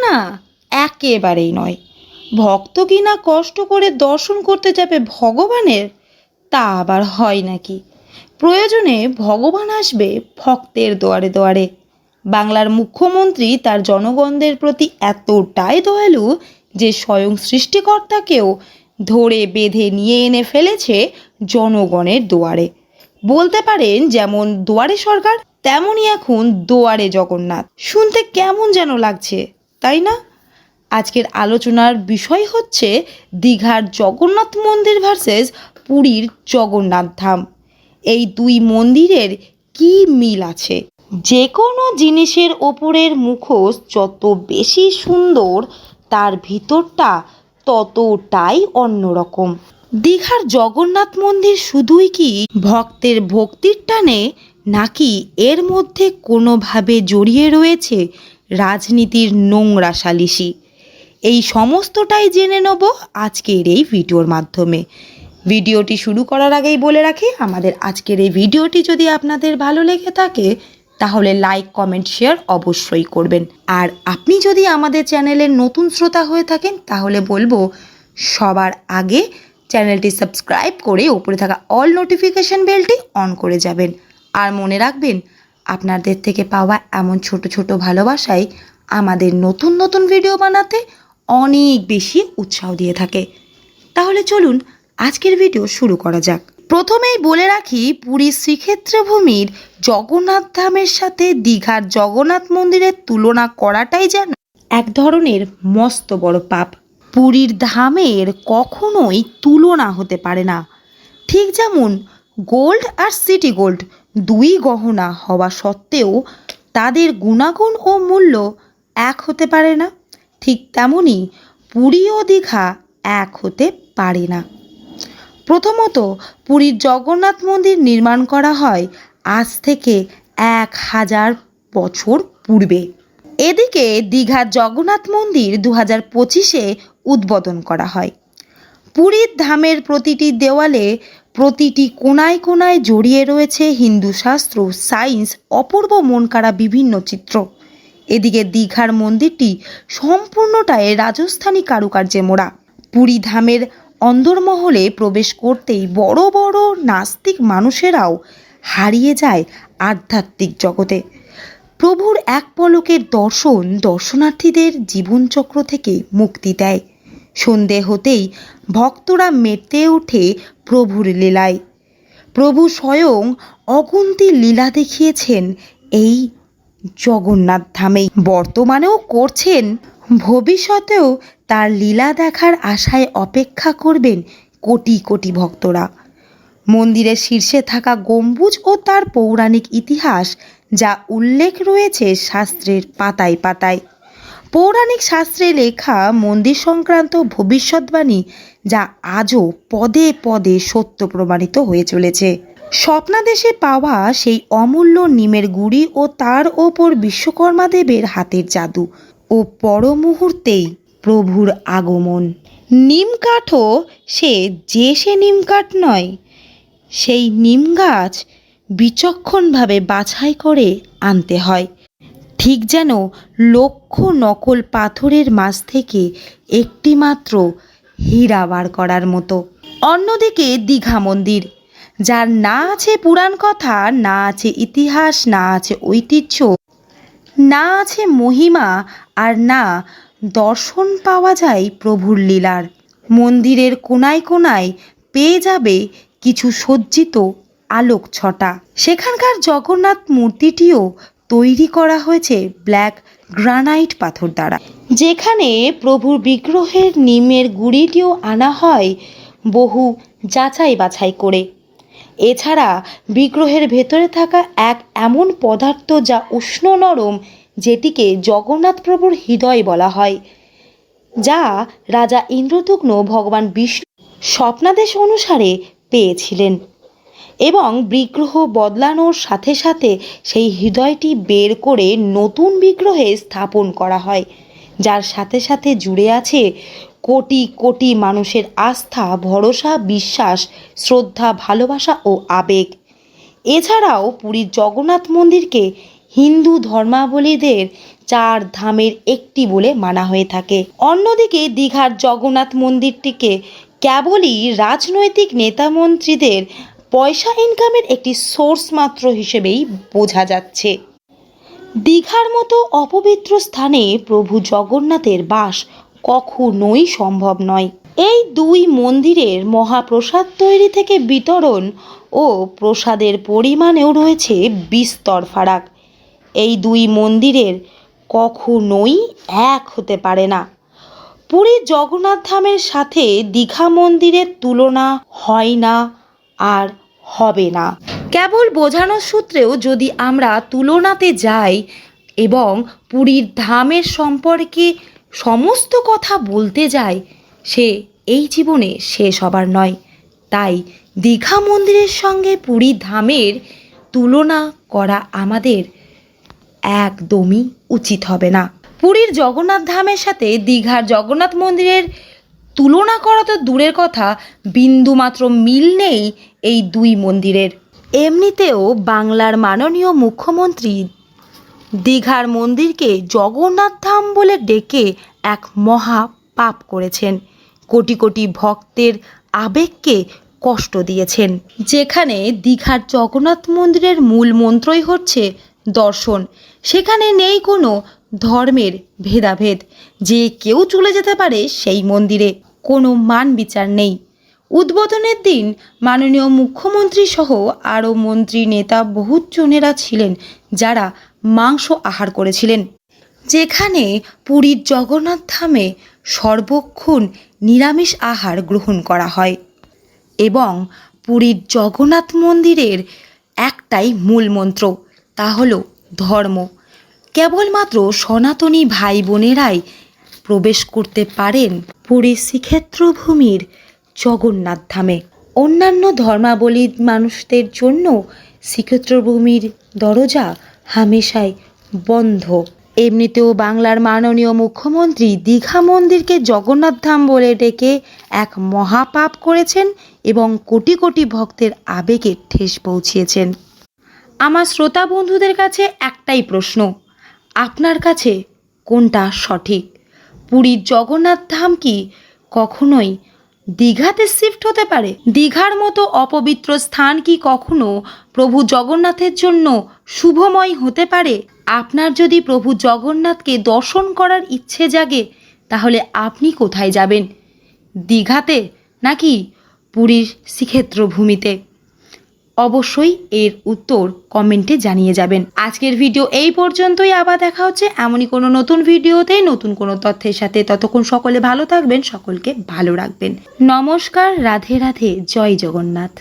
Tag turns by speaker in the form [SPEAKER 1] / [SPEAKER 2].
[SPEAKER 1] না, একেবারেই নয়। ভক্ত কিনা কষ্ট করে দর্শন করতে যাবে ভগবানের, তা আবার হয় নাকি? প্রয়োজনে ভগবান আসবে ভক্তের দোয়ারে দোয়ারে। বাংলার মুখ্যমন্ত্রী তার জনগণদের প্রতি এতটাই দয়ালু যে স্বয়ং সৃষ্টিকর্তাকেও ধরে বেঁধে নিয়ে এনে ফেলেছে জনগণের দুয়ারে। বলতে পারেন, যেমন দুয়ারে সরকার, তেমনই এখন দুয়ারে জগন্নাথ। শুনতে কেমন যেন লাগছে। তাই না? আজকের আলোচনার বিষয় হচ্ছে দীঘার জগন্নাথ মন্দির ভার্সেস পুরীর জগন্নাথ ধাম। এই দুই মন্দিরের কি মিল আছে? যে কোনো জিনিসের ওপরের মুখোশ যত বেশি সুন্দর, তার ভিতরটা ততটাই অন্যরকম। দীঘার জগন্নাথ মন্দির শুধুই কি ভক্তের ভক্তির টানে, নাকি এর মধ্যে কোনোভাবে জড়িয়ে রয়েছে রাজনীতির নোংরা সালিসি এই সমস্তটাই জেনে নেব আজকের এই ভিডিওর মাধ্যমে। ভিডিওটি শুরু করার আগেই বলে রাখি, আমাদের আজকের এই ভিডিওটি যদি আপনাদের ভালো লেগে থাকে, তাহলে লাইক, কমেন্ট, শেয়ার অবশ্যই করবেন। আর আপনি যদি আমাদের চ্যানেলের নতুন শ্রোতা হয়ে থাকেন, তাহলে বলব, সবার আগে চ্যানেলটি সাবস্ক্রাইব করে উপরে থাকা অল নোটিফিকেশন বেলটি অন করে যাবেন। আর মনে রাখবেন আপনাদের থেকে পাওয়া এমন ছোট ছোট ভালোবাসাই আমাদের নতুন নতুন ভিডিও বানাতে অনেক বেশি উৎসাহ দিয়ে থাকে। তাহলে চলুন আজকের ভিডিও শুরু করা যাক। প্রথমেই বলে রাখি, পুরী শ্রীক্ষেত্র ভূমির জগন্নাথ ধামের সাথে দীঘার জগন্নাথ মন্দিরের তুলনা করাটাই যেন এক ধরনের মস্ত বড় পাপ। পুরীর ধামের কখনোই তুলনা হতে পারে না। ঠিক যেমন গোল্ড আর সিটি গোল্ড দুই গহনা হওয়া সত্ত্বেও তাদের গুণাগুণ ও মূল্য এক হতে পারে না। ঠিক তেমনই পুরী ও দীঘা এক হতে পারে না। প্রথমত পুরীর জগন্নাথ মন্দির নির্মাণ করা হয় আজ থেকে এক হাজার বছর পূর্বে। এদিকে দীঘার জগন্নাথ মন্দির দু হাজার পঁচিশে উদ্বোধন করা হয়। পুরীর ধামের প্রতিটি দেওয়ালে প্রতিটি কোনায় কোনায় জড়িয়ে রয়েছে হিন্দু শাস্ত্র সায়েন্স অপূর্ব মন মনকাড়া বিভিন্ন চিত্র। এদিকে দীঘার মন্দিরটি সম্পূর্ণটায় রাজস্থানী কারুকার্যে মোড়া। পুরী ধামের অন্দরমহলে প্রবেশ করতেই বড় বড় নাস্তিক মানুষেরাও হারিয়ে যায় আধ্যাত্মিক জগতে। প্রভুর এক পলকের দর্শন দর্শনার্থীদের জীবনচক্র থেকে মুক্তি দেয়। সন্ধে হতেই ভক্তরা মেতে ওঠে প্রভুর লীলায়। প্রভু স্বয়ং অগুন্তি লীলা দেখিয়েছেন এই জগন্নাথ ধামেই বর্তমানেও করছেন, ভবিষ্যতেও তার লীলা দেখার আশায় অপেক্ষা করবেন কোটি কোটি ভক্তরা। মন্দিরের শীর্ষে থাকা গম্বুজ ও তার পৌরাণিক ইতিহাস, যা উল্লেখ রয়েছে শাস্ত্রের পাতায় পাতায়। পৌরাণিক শাস্ত্রে লেখা মন্দির সংক্রান্ত ভবিষ্যৎবাণী যা আজও পদে পদে সত্য প্রমাণিত হয়ে চলেছে। স্বপ্নাদেশে পাওয়া সেই অমূল্য নিমের গুড়ি ও তার ওপর বিশ্বকর্মা দেবের হাতের জাদু ও পর মুহূর্তেই প্রভুর আগমন। নিম কাঠও সে যে সে নিম কাঠ নয়, সেই নিম গাছ বিচক্ষণভাবে বাছাই করে আনতে হয়। ঠিক যেন লক্ষ নকল পাথরের মাঝ থেকে একটি মাত্র হীরা বার করার মতো। অন্যদিকে দীঘা মন্দির, যার না আছে পুরাণ কথা, না আছে ইতিহাস, না আছে ঐতিহ্য, না আছে মহিমা, আর না দর্শন পাওয়া যায় প্রভুর লীলার। মন্দিরের কোনায় কোনায় পেয়ে যাবে কিছু সজ্জিত আলোক ছটা সেখানকার জগন্নাথ মূর্তিটিও তৈরি করা হয়েছে ব্ল্যাক গ্রানাইট পাথর দ্বারা। যেখানে প্রভুর বিগ্রহের নিমের গুড়িটিও আনা হয় বহু যাচাই বাছাই করে। এছাড়া বিগ্রহের ভেতরে থাকা এক এমন পদার্থ যা উষ্ণ নরম, যেটিকে জগন্নাথ প্রভুর হৃদয় বলা হয়, যা রাজা ইন্দ্রতুগ্ন ভগবান বিষ্ণু স্বপ্নাদেশ অনুসারে পেয়েছিলেন। এবং বিগ্রহ বদলানোর সাথে সাথে সেই হৃদয়টি বের করে নতুন বিগ্রহে স্থাপন করা হয়, যার সাথে সাথে জুড়ে আছে কোটি কোটি মানুষের আস্থা, ভরসা, বিশ্বাস, শ্রদ্ধা, ভালোবাসা ও আবেগ। এছাড়াও পুরীর জগন্নাথ মন্দিরকে হিন্দু ধর্মাবলীদের চার ধামের একটি বলে মানা হয়ে থাকে। অন্যদিকে দীঘার জগন্নাথ মন্দিরটিকে কেবলই রাজনৈতিক নেতা মন্ত্রীদের পয়সা ইনকামের একটি সোর্স মাত্র হিসেবেই বোঝা যাচ্ছে। দীঘার মতো অপবিত্র স্থানে প্রভু জগন্নাথের বাস কখনোই সম্ভব নয়। এই দুই মন্দিরের মহাপ্রসাদ তৈরি থেকে বিতরণ ও প্রসাদের পরিমাণেও রয়েছে বিস্তর ফারাক। এই দুই মন্দিরের কখনোই এক হতে পারে না। পুরীর জগন্নাথ ধামের সাথে দীঘা মন্দিরের তুলনা হয় না, আর হবে না। কেবল বোঝানোর সূত্রেও যদি আমরা তুলনাতে যাই এবং পুরীর ধামের সম্পর্কে সমস্ত কথা বলতে যাই, সে এই জীবনে শেষ হবার নয়। তাই দীঘা মন্দিরের সঙ্গে পুরী ধামের তুলনা করা আমাদের একদমই উচিত হবে না। পুরীর জগন্নাথ ধামের সাথে দীঘার জগন্নাথ মন্দিরের তুলনা করা তো দূরের কথা, বিন্দুমাত্র মিল নেই এই দুই মন্দিরের। এমনিতেও বাংলার মাননীয় মুখ্যমন্ত্রী দীঘার মন্দিরকে জগন্নাথ ধাম বলে ডেকে এক মহা পাপ করেছেন। কোটি কোটি ভক্তের আবেগকে কষ্ট দিয়েছেন। যেখানে দীঘার জগন্নাথ মন্দিরের মূল মন্ত্রই হচ্ছে দর্শন। সেখানে নেই কোনো ধর্মের ভেদাভেদ। যে কেউ চলে যেতে পারে সেই মন্দিরে। কোনো মান বিচার নেই। উদ্বোধনের দিন মাননীয় মুখ্যমন্ত্রী সহ আরও মন্ত্রী নেতা বহুজনেরা ছিলেন যারা মাংস আহার করেছিলেন। যেখানে পুরীর জগন্নাথ ধামে সর্বক্ষণ নিরামিষ আহার গ্রহণ করা হয় এবং পুরীর জগন্নাথ মন্দিরের একটাই মূল মন্ত্র, তা হলো ধর্ম। কেবলমাত্র সনাতনী ভাই বোনেরাই প্রবেশ করতে পারেন পুরী শ্রীক্ষেত্র ভূমির জগন্নাথ ধামে। অন্যান্য ধর্মাবলী মানুষদের জন্য শ্রীক্ষেত্র ভূমির দরজা হামেশাই বন্ধ। এমনিতেও বাংলার মাননীয় মুখ্যমন্ত্রী দীঘা মন্দিরকে জগন্নাথ ধাম বলে ডেকে এক মহাপাপ করেছেন এবং কোটি কোটি ভক্তের আবেগে ঠেস পৌঁছিয়েছেন। আমার শ্রোতা বন্ধুদের কাছে একটাই প্রশ্ন, আপনার কাছে কোনটা সঠিক? পুরীর জগন্নাথ ধাম কি কখনোই দীঘাতে শিফট হতে পারে? দীঘার মতো অপবিত্র স্থান কি কখনো প্রভু জগন্নাথের জন্য শুভময় হতে পারে? আপনার যদি প্রভু জগন্নাথকে দর্শন করার ইচ্ছে জাগে, তাহলে আপনি কোথায় যাবেন? দীঘাতে নাকি পুরীর শ্রীক্ষেত্র ভূমিতে অবশ্যই এর উত্তর কমেন্টে জানিয়ে যাবেন। আজকের ভিডিও এই পর্যন্তই। আবার দেখা হচ্ছে এমনই কোনো নতুন ভিডিওতে, নতুন কোনো তথ্যের সাথে। ততক্ষণ সকলে ভালো থাকবেন, সকলকে ভালো রাখবেন। নমস্কার, রাধে রাধে, জয় জগন্নাথ।